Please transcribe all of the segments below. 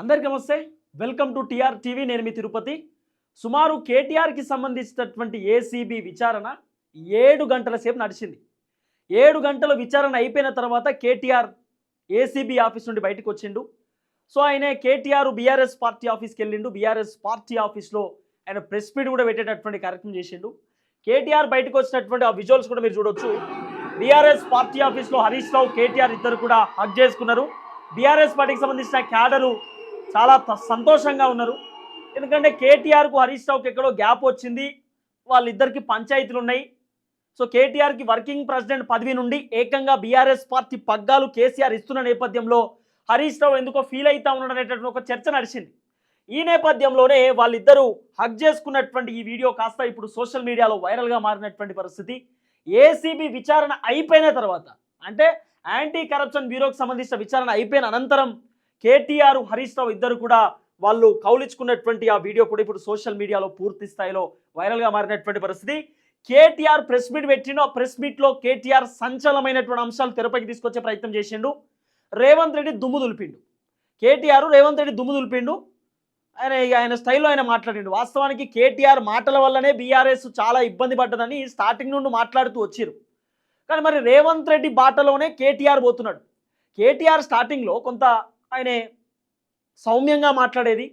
అందరికీ నమస్తే. Welcome to T R. TV మీ తిరుపతి. సుమారు కేటీఆర్కి సంబంధించినటువంటి ఏసీబీ విచారణ ఏడు గంటల సేపు నడిచింది. ఏడు గంటల విచారణ అయిపోయిన తర్వాత కేటీఆర్ ఏసీబీ ఆఫీస్ నుండి బయటకు వచ్చిండు. సో ఆయన కేటీఆర్ బీఆర్ఎస్ పార్టీ ఆఫీస్కి వెళ్ళిండు. బీఆర్ఎస్ పార్టీ ఆఫీస్లో ఆయన ప్రెస్ మీట్ కూడా పెట్టేటటువంటి కార్యక్రమం చేసిండు. కేటీఆర్ బయటకు వచ్చినటువంటి ఆ విజువల్స్ కూడా మీరు చూడొచ్చు. బీఆర్ఎస్ పార్టీ ఆఫీస్లో హరీష్ రావు కేటీఆర్ ఇద్దరు కూడా హక్ చేసుకున్నారు. బీఆర్ఎస్ పార్టీకి సంబంధించిన క్యాడరు చాలా సంతోషంగా ఉన్నారు. ఎందుకంటే కేటీఆర్కు హరీష్ రావుకి ఎక్కడో గ్యాప్ వచ్చింది. వాళ్ళిద్దరికి పంచాయతీలు ఉన్నాయి. సో కేటీఆర్కి వర్కింగ్ ప్రెసిడెంట్ పదవి నుండి ఏకంగా బీఆర్ఎస్ పార్టీ పగ్గాలు కేసీఆర్ ఇస్తున్న నేపథ్యంలో హరీష్ రావు ఎందుకో ఫీల్ అవుతా ఉన్నాడు ఒక చర్చ నడిచింది. ఈ నేపథ్యంలోనే వాళ్ళిద్దరూ హక్ చేసుకున్నటువంటి ఈ వీడియో కాస్త ఇప్పుడు సోషల్ మీడియాలో వైరల్గా మారినటువంటి పరిస్థితి. ఏసీబీ విచారణ అయిపోయిన తర్వాత అంటే యాంటీ కరప్షన్ బ్యూరోకి సంబంధించిన విచారణ అయిపోయిన అనంతరం కేటీఆర్ హరీష్ రావు ఇద్దరు కూడా వాళ్ళు కౌలించుకున్నటువంటి ఆ వీడియో కూడా ఇప్పుడు సోషల్ మీడియాలో పూర్తి స్థాయిలో వైరల్గా మారినటువంటి పరిస్థితి. కేటీఆర్ ప్రెస్ మీట్ పెట్టిన ప్రెస్ మీట్లో కేటీఆర్ సంచలనమైనటువంటి అంశాలు తెరపైకి తీసుకొచ్చే ప్రయత్నం చేసిండు. రేవంత్ రెడ్డి దుమ్ము దులిపిండు. కేటీఆర్ రేవంత్ రెడ్డి దుమ్ము దులిపిండు. ఆయన ఆయన స్టైల్లో ఆయన మాట్లాడిండు. వాస్తవానికి కేటీఆర్ మాటల వల్లనే బీఆర్ఎస్ చాలా ఇబ్బంది పడ్డదని స్టార్టింగ్ నుండి మాట్లాడుతూ వచ్చారు. కానీ మరి రేవంత్ రెడ్డి బాటలోనే కేటీఆర్ పోతున్నాడు. కేటీఆర్ స్టార్టింగ్లో కొంత ఆయన సౌమ్యంగా మాట్లాడేది.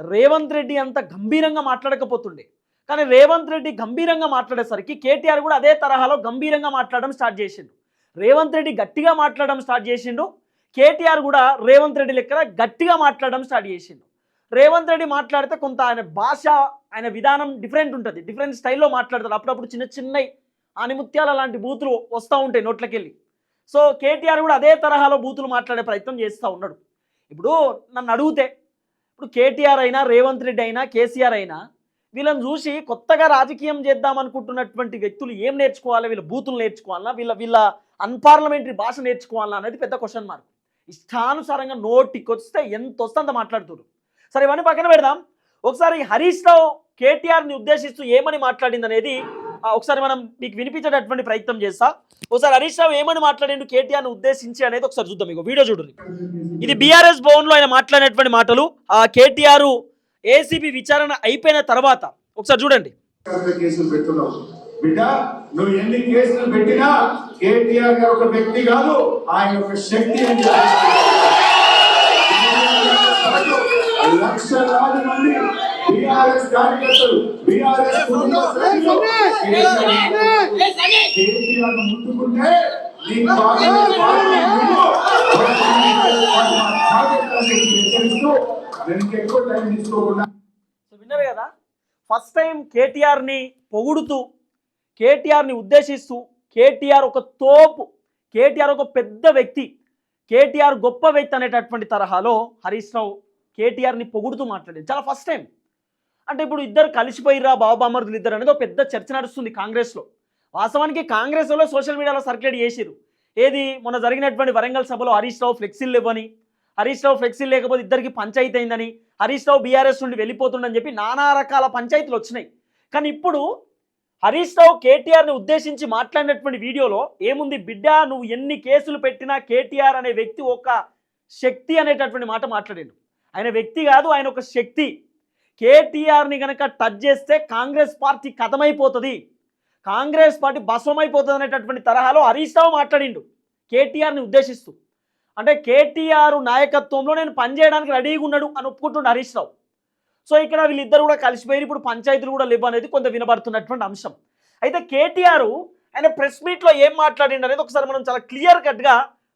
రేవంత్ రెడ్డి అంత గంభీరంగా మాట్లాడకపోతుండే. కానీ రేవంత్ రెడ్డి గంభీరంగా మాట్లాడేసరికి కేటీఆర్ కూడా అదే తరహాలో గంభీరంగా మాట్లాడడం స్టార్ట్ చేసిండు. రేవంత్ రెడ్డి గట్టిగా మాట్లాడడం స్టార్ట్ చేసిండు. కేటీఆర్ కూడా రేవంత్ రెడ్డి లెక్కన గట్టిగా మాట్లాడడం స్టార్ట్ చేసిండు. రేవంత్ రెడ్డి మాట్లాడితే కొంత ఆయన భాష ఆయన విధానం డిఫరెంట్ ఉంటుంది. డిఫరెంట్ స్టైల్లో మాట్లాడతారు. అప్పుడప్పుడు చిన్న చిన్న ఆనిముత్యాల లాంటి బూతులు వస్తూ ఉంటాయి నోట్లకెళ్ళి. సో కేటీఆర్ కూడా అదే తరహాలో బూతులు మాట్లాడే ప్రయత్నం చేస్తూ ఉన్నాడు. ఇప్పుడు నన్ను అడిగితే ఇప్పుడు కేటీఆర్ అయినా రేవంత్ రెడ్డి అయినా కేసీఆర్ అయినా వీళ్ళని చూసి కొత్తగా రాజకీయం చేద్దాం అనుకుంటున్నటువంటి వ్యక్తులు ఏం నేర్చుకోవాలి? వీళ్ళ బూతులు నేర్చుకోవాలా? వీళ్ళ వీళ్ళ అన్పార్లమెంటరీ భాష నేర్చుకోవాలా అనేది పెద్ద క్వశ్చన్ మార్క్ ఇష్టానుసారంగా నోటికి వస్తే ఎంత వస్తే అంత మాట్లాడుతున్నారు సరే ఇవన్నీ పక్కన పెడదాం. ఒకసారి హరీష్ రావు కేటీఆర్ని ఉద్దేశిస్తూ ఏమని మాట్లాడింది అనేది ఒకసారి మనం మీకు వినిపించేటటువంటి ప్రయత్నం చేస్తా. ఒకసారి హరీష్ రావు ఏమని మాట్లాడిండు కేటీఆర్ని ఉద్దేశించి అనేది ఒకసారి చూద్దాం మీకు వీడియో చూడండి. ఇది బీఆర్ఎస్ భవన్లో ఆయన మాట్లాడినటువంటి మాటలు. ఆ కేటీఆర్ ఏసీబీ విచారణ అయిపోయిన తర్వాత ఒకసారి చూడండి. బిడ్డ నువ్వు ఎన్ని కేసులు పెట్టినా కేటీఆర్ గారు ఒక వ్యక్తి కాదు ఆయన ఒక శక్తి అని లక్షలాది మంది బీఆర్ఎస్ కార్యకర్తలు విన్నారు కదా ఫస్ట్ టైం కేటీఆర్ని పొగుడుతూ కేటీఆర్ని ఉద్దేశిస్తూ కేటీఆర్ ఒక తోపు కేటీఆర్ ఒక పెద్ద వ్యక్తి కేటీఆర్ గొప్ప వ్యక్తి అనేటటువంటి తరహాలో హరీష్ రావు కేటీఆర్ని పొగుడుతూ మాట్లాడేది చాలా ఫస్ట్ టైం అంటే ఇప్పుడు ఇద్దరు కలిసిపోయిరా బాబామరుదులు ఇద్దరు అనేది ఒక పెద్ద చర్చ నడుస్తుంది కాంగ్రెస్లో. వాస్తవానికి కాంగ్రెస్లో సోషల్ మీడియాలో సర్క్యులేట్ చేసిరు ఏది? మొన్న జరిగినటువంటి వరంగల్ సభలో హరీష్ రావు ఫ్లెక్సీలు ఇవ్వని హరీష్ రావు ఫ్లెక్సీలు లేకపోతే ఇద్దరికి పంచాయతీ అయిందని హరీష్ రావు బీఆర్ఎస్ నుండి వెళ్ళిపోతుండని చెప్పి నానా రకాల పంచాయతీలు వచ్చినాయి. కానీ ఇప్పుడు హరీష్ రావు కేటీఆర్ని ఉద్దేశించి మాట్లాడినటువంటి వీడియోలో ఏముంది? బిడ్డ నువ్వు ఎన్ని కేసులు పెట్టినా కేటీఆర్ అనే వ్యక్తి ఒక శక్తి అనేటటువంటి మాట మాట్లాడాడు. ఆయన వ్యక్తి కాదు ఆయన ఒక శక్తి. కేటీఆర్ని కనుక టచ్ చేస్తే కాంగ్రెస్ పార్టీ కథమైపోతుంది. కాంగ్రెస్ పార్టీ భస్వమైపోతుంది అనేటటువంటి తరహాలో హరీష్ రావు మాట్లాడిండు. కేటీఆర్ని ఉద్దేశిస్తూ. అంటే కేటీఆర్ నాయకత్వంలో నేను పనిచేయడానికి రెడీగా ఉన్నాడు అని ఒప్పుకుంటుండే హరీష్ రావు. సో ఇక్కడ వీళ్ళిద్దరు కూడా కలిసిపోయి ఇప్పుడు పంచాయతీలు కూడా లేవు అనేది కొంత వినబడుతున్నటువంటి అంశం. అయితే కేటీఆర్ ఆయన ప్రెస్ మీట్లో ఏం మాట్లాడిండు అనేది ఒకసారి మనం చాలా క్లియర్ కట్గా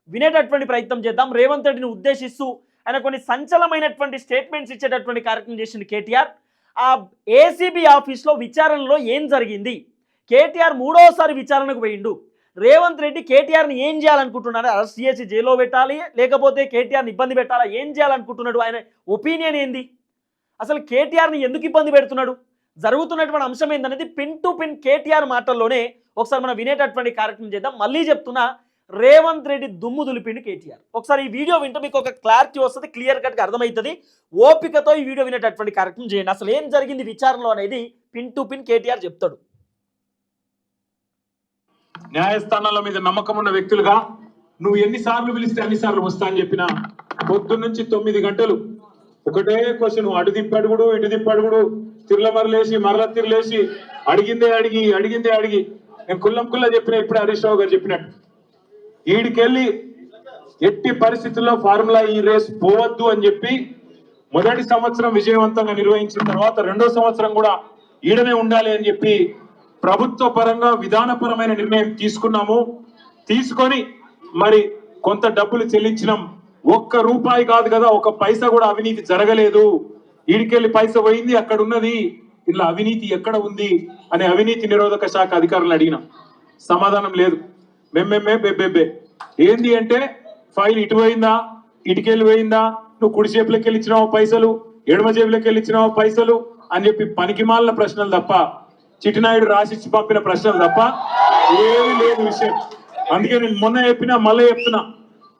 వినేటటువంటి ప్రయత్నం చేద్దాం. రేవంత్ రెడ్డిని ఉద్దేశిస్తూ ఆయన కొన్ని సంచలమైనటువంటి స్టేట్మెంట్స్ ఇచ్చేటటువంటి కార్యక్రమం చేసింది కేటీఆర్. ఆ ఏసీబీ ఆఫీస్లో విచారణలో ఏం జరిగింది? కేటీఆర్ మూడోసారి విచారణకు పోయిండు. రేవంత్ రెడ్డి కేటీఆర్ని ఏం చేయాలనుకుంటున్నాడు? అరెస్ట్ చేసి జైల్లో పెట్టాలి లేకపోతే కేటీఆర్ని ఇబ్బంది పెట్టాలా? ఏం చేయాలనుకుంటున్నాడు? ఆయన ఒపీనియన్ ఏంది? అసలు కేటీఆర్ని ఎందుకు ఇబ్బంది పెడుతున్నాడు? జరుగుతున్నటువంటి అంశం ఏందనేది పిన్ టు పిన్ కేటీఆర్ మాటల్లోనే ఒకసారి మనం వినేటటువంటి కార్యక్రమం చేద్దాం. మళ్ళీ చెప్తున్నా రేవంత్ రెడ్డి దుమ్ము దులిపిండు కేటీఆర్. ఒకసారి ఈ వీడియో వింటే మీకు ఒక క్లారిటీ వస్తుంది క్లియర్ కట్గా అర్థమవుతుంది. ఓపికతో ఈ వీడియో వినేటటువంటి కార్యక్రమం చేయండి. అసలు ఏం జరిగింది విచారణలో అనేది పిన్ టు పిన్ కేటీఆర్ చెప్తాడు. న్యాయస్థానాల మీద నమ్మకం ఉన్న వ్యక్తులుగా నువ్వు ఎన్నిసార్లు పిలిస్తే అన్నిసార్లు వస్తా అని చెప్పిన పొద్దు నుంచి తొమ్మిది గంటలు ఒకటే క్వశ్చన్ అటు తిప్పడుగుడు ఇటు తిప్పడుగుడు తిరుల మరలేసి మరల తిరలేసి అడిగిందే అడిగి అడిగిందే అడిగి. నేను కుల్లం కుల్ల చెప్పిన ఇప్పుడు హరీష్ రావు గారు చెప్పినట్టు. ఈడికెళ్ళి ఎట్టి పరిస్థితుల్లో ఫార్ములా ఈ రేస్ పోవద్దు అని చెప్పి మొదటి సంవత్సరం విజయవంతంగా నిర్వహించిన తర్వాత రెండో సంవత్సరం కూడా ఈడనే ఉండాలి అని చెప్పి ప్రభుత్వ పరంగా విధానపరమైన నిర్ణయం తీసుకున్నాము. తీసుకొని మరి కొంత డబ్బులు చెల్లించినాం. ఒక్క రూపాయి కాదు కదా ఒక పైసా కూడా అవినీతి జరగలేదు. ఈడికెళ్ళి పైస పోయింది అక్కడ ఉన్నది. ఇలా అవినీతి ఎక్కడ ఉంది అనే అవినీతి నిరోధక శాఖ అధికారులను అడిగినాం. సమాధానం లేదు. మెమ్మెమ్మే బెబ్బెబ్బే ఏంది అంటే ఫైల్ ఇటు పోయిందా? ఇటుకెళ్ళి పోయిందా? నువ్వు కుడి చేపులకి వెళ్ళి ఇచ్చినావు పైసలు? ఎడమ చేపులకి వెళ్ళి ఇచ్చినావు పైసలు? అని చెప్పి పనికిమాలిన ప్రశ్నలు తప్ప చిట్టినాయుడు రాసిచ్చి పంపిన ప్రశ్నలు తప్ప ఏమీ లేదు విషయం. అందుకే నేను మొన్న చెప్పినా మళ్ళీ చెప్తున్నా.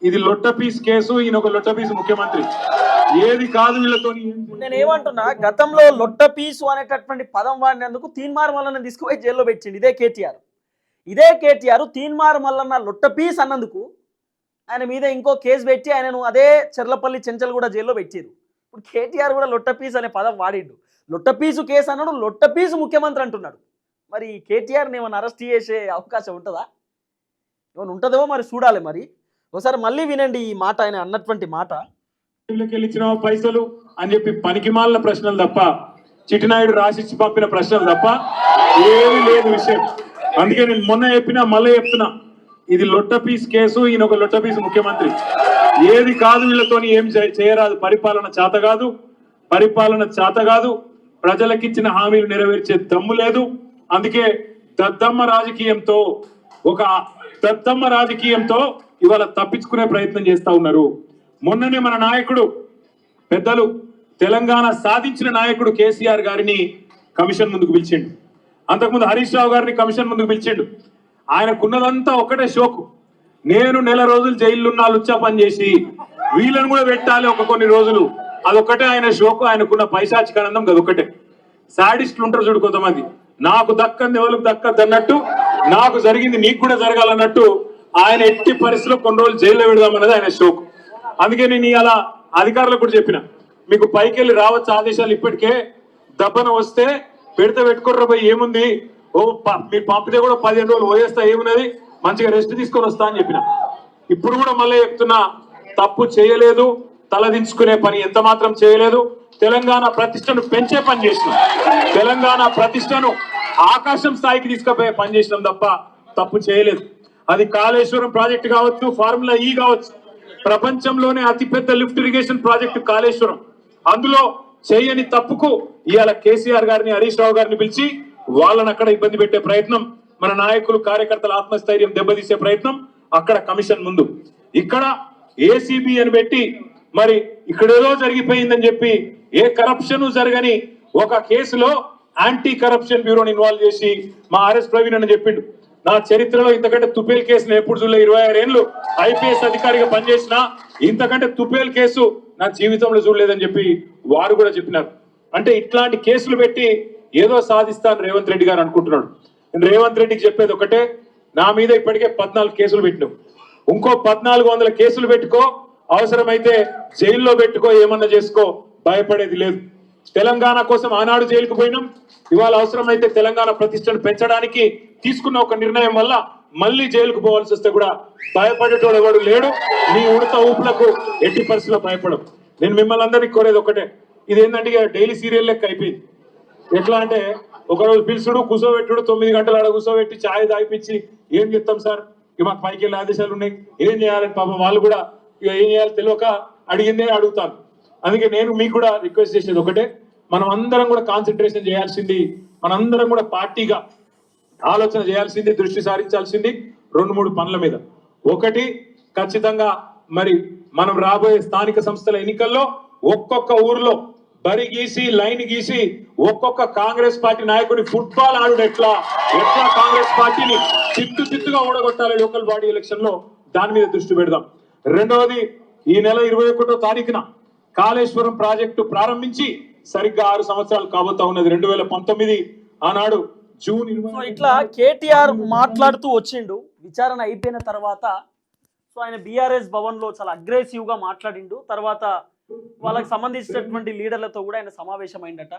ఇది లొట్ట పీస్ కేసు ఈయన ఒక లొట్ట పీస్ ముఖ్యమంత్రి. ఏది కాదు వీళ్ళతో నేను ఏమంటున్నా గతంలో లొట్ట పీసు అనేటటువంటి పదం వాడినందుకు తీన్మార్ మల్లన్న తీసుకుపోయి జైల్లో పెట్టిండు. ఇదే కేటీఆర్. ఇదే కేటీఆర్ తీన్మార్ మల్లన్న లొట్ట పీస్ అన్నందుకు ఆయన మీద ఇంకో కేసు పెట్టి ఆయనను అదే చెర్లపల్లి చెంచల్గూడ జైల్లో పెట్టారు. ఇప్పుడు కేటీఆర్ కూడా లొట్ట పీస్ అనే పదం వాడిండు. లొట్ట పీసు కేసు అన్నాడు లొట్ట పీసు ముఖ్యమంత్రి అంటున్నాడు. మరి కేటీఆర్ని ఏమైనా అరెస్ట్ చేసే అవకాశం ఉంటుందా? ఏమైనా ఉంటుందేమో మరి చూడాలి మరి. ఒకసారి మళ్ళీ వినండి ఈ మాట ఆయన అన్నటువంటి మాట. ఇచ్చిన పైసలు అని చెప్పి పనికిమాలిన ప్రశ్నలు తప్ప చిట్టినాయుడు రాసిచ్చి పంపిన ప్రశ్నలు తప్ప ఏమీ లేదు విషయం. అందుకే నేను మొన్న చెప్పినా మళ్ళీ చెప్తున్నా. ఇది లొట్ట పీస్ కేసు ఈయన ఒక లొట్ట పీస్ ముఖ్యమంత్రి. ఏది కాదు వీళ్ళతో ఏం చేయరాదు. పరిపాలన చేత కాదు. పరిపాలన చేత కాదు. ప్రజలకిచ్చిన హామీలు నెరవేర్చే దమ్ము లేదు. అందుకే దద్దమ్మ రాజకీయంతో ఒక దద్దమ్మ రాజకీయంతో ఇవాళ తప్పించుకునే ప్రయత్నం చేస్తా ఉన్నారు. మొన్ననే మన నాయకుడు పెద్దలు తెలంగాణ సాధించిన నాయకుడు కేసీఆర్ గారిని కమిషన్ ముందుకు పిలిచిండు. అంతకుముందు హరీష్ రావు గారిని కమిషన్ ముందుకు పిలిచిండు. ఆయనకున్నదంతా ఒకటే షోకు. నేను నెల రోజులు జైల్లో ఉన్నా లుచ్చా పని చేసి వీళ్ళని కూడా పెట్టాలి ఒక కొన్ని రోజులు. అదొక్కటే ఆయన షోకు ఆయనకున్న పైశాచికానందం అదొక్కటే సాడిస్టులు ఉంటారు చూడు కొంతమంది. నాకు దక్కంది ఎవరికి దక్కద్దు అన్నట్టు నాకు జరిగింది నీకు కూడా జరగాలన్నట్టు ఆయన ఎట్టి పరిస్థితిలో కొన్ని రోజులు జైల్లో పెడదామన్నది ఆయన షోకు. అందుకే నేను అలా అధికారులకు కూడా చెప్పిన. మీకు పైకి వెళ్ళి రావచ్చు ఆదేశాలు ఇప్పటికే? దబ్బన వస్తే పెడితే పెట్టుకోర్ర పోయి ఏముంది? ఓ మీరు పంపితే కూడా పదిహేను రోజులు పోయేస్తా ఏమున్నది? మంచిగా రెస్ట్ తీసుకొని వస్తా అని చెప్పిన. ఇప్పుడు కూడా మళ్ళీ చెప్తున్నా తప్పు చేయలేదు తలదించుకునే పని ఎంత మాత్రం చేయలేదు. తెలంగాణ ప్రతిష్టను పెంచే పని చేసినాం. తెలంగాణ ప్రతిష్టను ఆకాశం స్థాయికి తీసుకుపోయే పని చేసినాం తప్ప తప్పు చేయలేదు. అది కాళేశ్వరం ప్రాజెక్టు కావచ్చు ఫార్ములా ఈ కావచ్చు. ప్రపంచంలోనే అతిపెద్ద లిఫ్ట్ ఇరిగేషన్ ప్రాజెక్టు కాళేశ్వరం. అందులో చేయని తప్పుకు ఇవాళ కేసీఆర్ గారిని హరీష్ రావు గారిని పిలిచి వాళ్ళని అక్కడ ఇబ్బంది పెట్టే ప్రయత్నం మన నాయకులు కార్యకర్తల ఆత్మస్థైర్యం దెబ్బతీసే ప్రయత్నం అక్కడ కమిషన్ ముందు. ఇక్కడ ఏసీబీ అని పెట్టి మరి ఇక్కడేదో జరిగిపోయిందని చెప్పి ఏ కరప్షన్ జరగని ఒక కేసులో యాంటీ కరప్షన్ బ్యూరోని ఇన్వాల్వ్ చేసి మా ఆర్ఎస్ ప్రవీణ్ అని చెప్పిండు. నా చరిత్రలో ఇంతకంటే తుపేల్ కేసు ఎప్పుడు చూడలే ఇరవై ఆరు ఏళ్ళు ఐపీఎస్ అధికారిగా పనిచేసిన ఇంతకంటే తుపేల్ కేసు నా జీవితంలో చూడలేదని చెప్పి వారు కూడా చెప్పినారు. అంటే ఇట్లాంటి కేసులు పెట్టి ఏదో సాధిస్తాను రేవంత్ రెడ్డి గారు అనుకుంటున్నాడు. నేను రేవంత్ రెడ్డికి చెప్పేది ఒకటే నా మీద ఇప్పటికే పద్నాలుగు కేసులు పెట్టినావు. ఇంకో పద్నాలుగు వందల కేసులు పెట్టుకో అవసరమైతే జైల్లో పెట్టుకో ఏమన్నా చేసుకో భయపడేది లేదు. తెలంగాణ కోసం ఆనాడు జైలుకు పోయినాం. ఇవాళ అవసరమైతే తెలంగాణ ప్రతిష్టను పెంచడానికి తీసుకున్న ఒక నిర్ణయం వల్ల మళ్ళీ జైలుకు పోవాల్సి వస్తే కూడా భయపడేటోడు ఎవడు లేడు. నీ ఉడత ఊపులకు ఎట్టి పరిస్థితిలో భయపడవు. నేను మిమ్మల్ని అందరినీ కోరేది ఒకటే. ఇది ఏంటంటే ఇక డైలీ సీరియల్ లెక్క అయిపోయింది. ఎట్లా అంటే ఒకరోజు పిలుచుడు కూర్చోబెట్టుడు తొమ్మిది గంటల ఆడ కూర్చోబెట్టి ఛాయ్ తాగిపించి ఏం చెప్తాం సార్? ఇక మాకు పైకి వెళ్ళే ఆదేశాలు ఉన్నాయి. ఏం చేయాలని పాపం వాళ్ళు కూడా ఇక ఏం చేయాలో తెలియక అడిగిందే అడుగుతాను అందుకే నేను మీకు కూడా రిక్వెస్ట్ చేసేది ఒకటే. మనం అందరం కూడా కాన్సన్ట్రేషన్ చేయాల్సింది మనందరం కూడా పార్టీగా ఆలోచన చేయాల్సింది దృష్టి సారించాల్సింది రెండు మూడు పనుల మీద. ఒకటి ఖచ్చితంగా మరి మనం రాబోయే స్థానిక సంస్థల ఎన్నికల్లో ఒక్కొక్క ఊర్లో బరి గీసి లైన్ గీసి ఒక్కొక్క కాంగ్రెస్ పార్టీ నాయకుని ఫుట్బాల్ ఆడుడు ఎట్లా? ఎట్లా కాంగ్రెస్ పార్టీని చిత్తు చిత్తుగా ఓడగొట్టాలి లోకల్ బాడీ ఎలక్షన్లో దాని మీద దృష్టి పెడదాం. రెండవది ఈ నెల ఇరవై ఒకటో తారీఖున కాళేశ్వరం ప్రాజెక్టు ప్రారంభించి సరిగ్గా ఆరు సంవత్సరాలు కాబోతా ఉన్నది. రెండు వేల పంతొమ్మిది ఆనాడు జూన్ ఇట్లా కేటీఆర్ మాట్లాడుతూ వచ్చిండు. విచారణ అయిపోయిన తర్వాత సో ఆయన బీఆర్ఎస్ భవన్లో చాలా అగ్రెసివ్గా మాట్లాడిండు. తర్వాత వాళ్ళకి సంబంధించినటువంటి లీడర్లతో కూడా ఆయన సమావేశమైందట.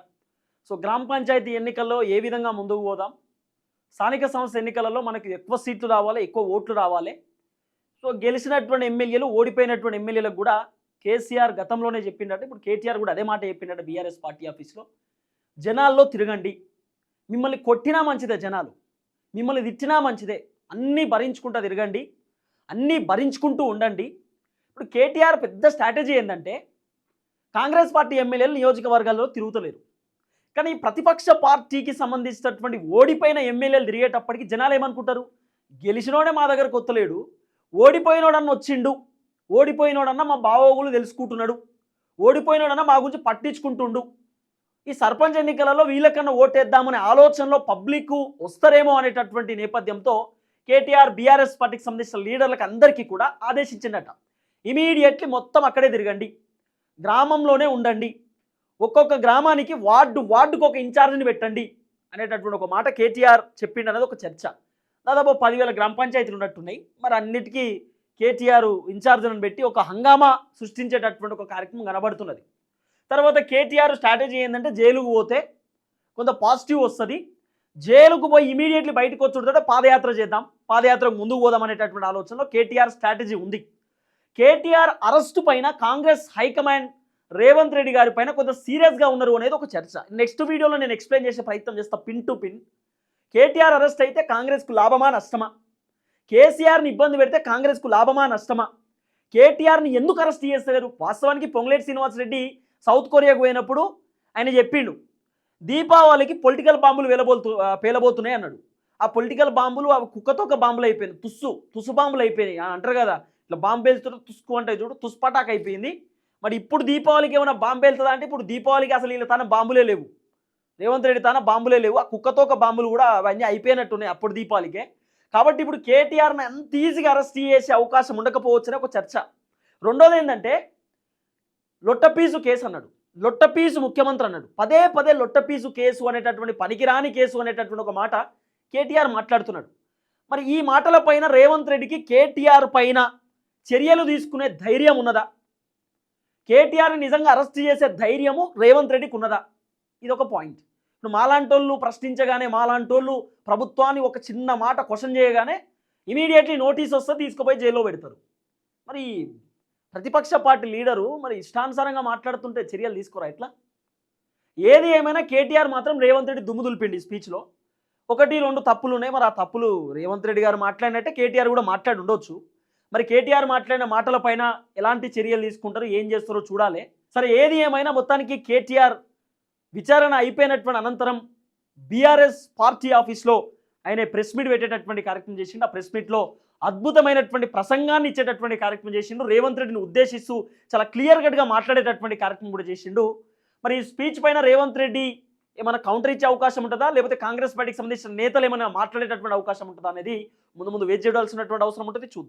సో గ్రామ పంచాయతీ ఎన్నికల్లో ఏ విధంగా ముందుకు పోదాం? స్థానిక సంస్థ ఎన్నికలలో మనకు ఎక్కువ సీట్లు రావాలి ఎక్కువ ఓట్లు రావాలి. సో గెలిచినటువంటి ఎమ్మెల్యేలు ఓడిపోయినటువంటి ఎమ్మెల్యేలకు కూడా కేసీఆర్ గతంలోనే చెప్పిండట. ఇప్పుడు కేటీఆర్ కూడా అదే మాట చెప్పిండట బీఆర్ఎస్ పార్టీ ఆఫీస్లో. జనాల్లో తిరగండి. మిమ్మల్ని కొట్టినా మంచిదే జనాలు. మిమ్మల్ని తిట్టినా మంచిదే. అన్నీ భరించుకుంటా తిరగండి. అన్నీ భరించుకుంటూ ఉండండి. ఇప్పుడు కేటీఆర్ పెద్ద స్ట్రాటజీ ఏంటంటే కాంగ్రెస్ పార్టీ ఎమ్మెల్యేలు నియోజకవర్గాల్లో తిరుగుతలేరు. కానీ ఈ ప్రతిపక్ష పార్టీకి సంబంధించినటువంటి ఓడిపోయిన ఎమ్మెల్యేలు తిరిగేటప్పటికి జనాలు ఏమనుకుంటారు? గెలిచినోడే మా దగ్గరకు వస్తలేడు. ఓడిపోయినోడన్న వచ్చిండు. ఓడిపోయినోడన్న మా బావోగులు తెలుసుకుంటున్నాడు. ఓడిపోయినోడన్న మా గురించి పట్టించుకుంటుండు. ఈ సర్పంచ్ ఎన్నికలలో వీళ్ళకన్నా ఓటేద్దామనే ఆలోచనలో పబ్లిక్ వస్తారేమో అనేటటువంటి నేపథ్యంతో కేటీఆర్ బీఆర్ఎస్ పార్టీకి సంబంధించిన లీడర్లకు అందరికీ కూడా ఆదేశించిందట. ఇమీడియట్లీ మొత్తం అక్కడే తిరగండి. గ్రామంలోనే ఉండండి. ఒక్కొక్క గ్రామానికి వార్డు వార్డుకు ఒక ఇన్ఛార్జిని పెట్టండి అనేటటువంటి ఒక మాట కేటీఆర్ చెప్పిండు అనేది ఒక చర్చ. దాదాపు పదివేల గ్రామ పంచాయతీలు ఉన్నట్టున్నాయి. మరి అన్నిటికీ కేటీఆర్ ఇన్ఛార్జ్లను పెట్టి ఒక హంగామా సృష్టించేటటువంటి ఒక కార్యక్రమం కనబడుతున్నది. తర్వాత కేటీఆర్ స్ట్రాటజీ ఏంటంటే జైలుకు పోతే కొంత పాజిటివ్ వస్తుంది. జైలుకు పోయి ఇమీడియట్లీ బయటకు వచ్చుడుతో పాదయాత్ర చేద్దాం పాదయాత్రకు ముందుకు పోదాం అనేటటువంటి ఆలోచనలో కేటీఆర్ స్ట్రాటజీ ఉంది. కేటీఆర్ అరెస్టు పైన కాంగ్రెస్ హైకమాండ్ రేవంత్ రెడ్డి గారి పైన కొంత సీరియస్గా ఉన్నారు అనేది ఒక చర్చ. నెక్స్ట్ వీడియోలో నేను ఎక్స్ప్లెయిన్ చేసే ప్రయత్నం చేస్తా pin to pin KTR arrest అయితే కాంగ్రెస్కు లాభమా నష్టమా? కేసీఆర్ని ఇబ్బంది పెడితే కాంగ్రెస్కు లాభమా నష్టమా? కేటీఆర్ని ఎందుకు అరెస్ట్ చేస్తలేరు వాస్తవానికి పొంగులేటి శ్రీనివాసరెడ్డి సౌత్ కొరియాకు పోయినప్పుడు ఆయన చెప్పిండు దీపావళికి పొలిటికల్ బాంబులు వెలబోతు పేలబోతున్నాయి అన్నాడు. ఆ పొలిటికల్ బాంబులు అవి కుక్కతోక బాంబులు అయిపోయినాయి. తుస్సు తుసు బాంబులు అయిపోయినాయి. అంటారు కదా ఇట్లా బాంబు పేలుతుంటే తుస్కు అంటే చూడు తుస్పటాక్ అయిపోయింది. మరి ఇప్పుడు దీపావళికి ఏమైనా బాంబు వెళ్తుందా అంటే ఇప్పుడు దీపావళికి అసలు వీళ్ళ తన బాంబులే లేవు. రేవంత్ రెడ్డి తన బాంబులే లేవు. ఆ కుక్కతోక బాంబులు కూడా అవన్నీ అయిపోయినట్టున్నాయి అప్పుడు దీపావళికే. కాబట్టి ఇప్పుడు కేటీఆర్ని అంత ఈజీగా అరెస్ట్ చేసే అవకాశం ఉండకపోవచ్చని ఒక చర్చ. రెండోది ఏంటంటే లొట్టపీసు కేసు అన్నాడు. లొట్టపీసు ముఖ్యమంత్రి అన్నాడు. పదే పదే లొట్టపీసు కేసు అనేటటువంటి పనికిరాని కేసు అనేటటువంటి ఒక మాట కేటీఆర్ మాట్లాడుతున్నాడు. మరి ఈ మాటల పైన రేవంత్ రెడ్డికి కేటీఆర్ పైన చర్యలు తీసుకునే ధైర్యం ఉన్నదా? కేటీఆర్ని నిజంగా అరెస్ట్ చేసే ధైర్యము రేవంత్ రెడ్డికి ఉన్నదా? ఇది ఒక పాయింట్. ఇప్పుడు మాలాంటోళ్ళు ప్రశ్నించగానే మాలాంటోళ్ళు ప్రభుత్వాన్ని ఒక చిన్న మాట క్వశ్చన్ చేయగానే ఇమీడియట్లీ నోటీస్ వస్తే తీసుకుపోయి జైల్లో పెడతారు. మరి ప్రతిపక్ష పార్టీ లీడరు మరి ఇష్టానుసారంగా మాట్లాడుతుంటే చర్యలు తీసుకోరా ఎట్లా? ఏది ఏమైనా కేటీఆర్ మాత్రం రేవంత్ రెడ్డి దుమ్ము దులిపిండి స్పీచ్లో. ఒకటి రెండు తప్పులు ఉన్నాయి. మరి ఆ తప్పులు రేవంత్ రెడ్డి గారు మాట్లాడినట్టే కేటీఆర్ కూడా మాట్లాడి ఉండొచ్చు. మరి కేటీఆర్ మాట్లాడిన మాటల పైన ఎలాంటి చర్యలు తీసుకుంటారు? ఏం చేస్తారో చూడాలి. సరే ఏది ఏమైనా మొత్తానికి కేటీఆర్ విచారణ అయిపోయినటువంటి అనంతరం బీఆర్ఎస్ పార్టీ ఆఫీస్లో ఆయన ప్రెస్ మీట్ పెట్టేటటువంటి కార్యక్రమం చేసిండు. ఆ ప్రెస్ మీట్లో అద్భుతమైనటువంటి ప్రసంగాన్ని ఇచ్చేటటువంటి కార్యక్రమం చేసిండు. రేవంత్ రెడ్డిని ఉద్దేశిస్తూ చాలా క్లియర్ కట్గా మాట్లాడేటటువంటి కార్యక్రమం కూడా చేసిండు. మరి ఈ స్పీచ్ పైన రేవంత్ రెడ్డి ఏమైనా కౌంటర్ ఇచ్చే అవకాశం ఉంటుందా? లేకపోతే కాంగ్రెస్ పార్టీకి సంబంధించిన నేతలు ఏమైనా మాట్లాడేటటువంటి అవకాశం ఉంటుందా అనేది ముందు ముందు వేచి చేయాల్సినటువంటి అవసరం ఉంటుంది. చూద్దాం.